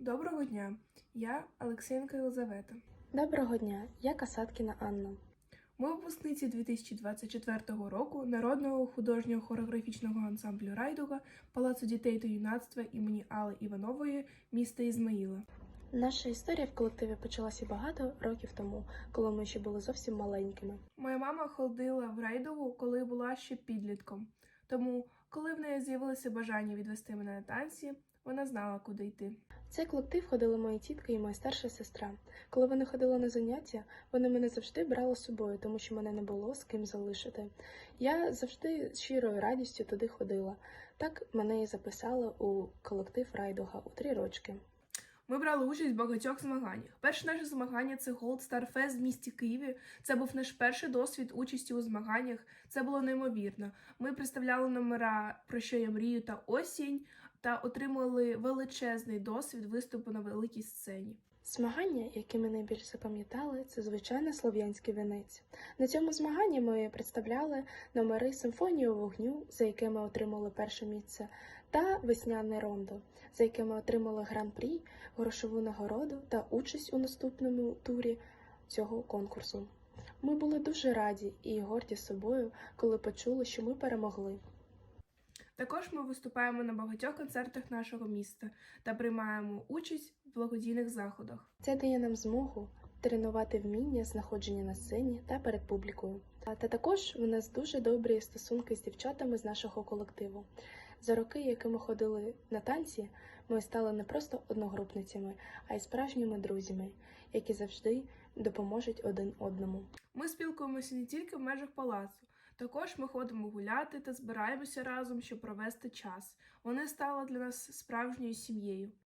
Доброго дня, я Олексієнка Єлизавета. Доброго дня, я Касаткіна Анна. Ми випускниці 2024 року народного художнього хореографічного ансамблю Райдуга Палацу дітей та юнацтва імені Алли Іванової міста Ізмаїла. Наша історія в колективі почалася багато років тому, коли ми ще були зовсім маленькими. Моя мама ходила в Райдугу, коли була ще підлітком. Тому, коли в неї з'явилося бажання відвести мене на танці, вона знала, куди йти. В цей колектив ходили мої тітки і моя старша сестра. Коли вони ходили на заняття, вони мене завжди брали з собою, тому що мене не було з ким залишити. Я завжди з щирою радістю туди ходила. Так мене і записали у колектив Райдуга у три рочки. Ми брали участь в багатьох змаганнях. Перше наше змагання це Gold Star Fest в місті Києві. Це був наш перший досвід участі у змаганнях. Це було неймовірно. Ми представляли номера про що я мрію та осінь та отримали величезний досвід виступу на великій сцені. Змагання, які ми найбільш запам'ятали, це звичайно слов'янський венець. На цьому змаганні ми представляли номери симфонії вогню, за яке ми отримали перше місце, та весняне рондо, за яке ми отримали гран-прі, грошову нагороду та участь у наступному турі цього конкурсу. Ми були дуже раді і горді собою, коли почули, що ми перемогли. Також ми виступаємо на багатьох концертах нашого міста та приймаємо участь в благодійних заходах. Це дає нам змогу тренувати вміння знаходження на сцені та перед публікою. Та також в нас дуже добрі стосунки з дівчатами з нашого колективу. За роки, які ми ходили на танці, ми стали не просто одногрупницями, а й справжніми друзями, які завжди допоможуть один одному. Ми спілкуємося не тільки в межах палацу. Також ми ходимо гуляти та збираємося разом, щоб провести час. Вони стали для нас справжньою сім'єю.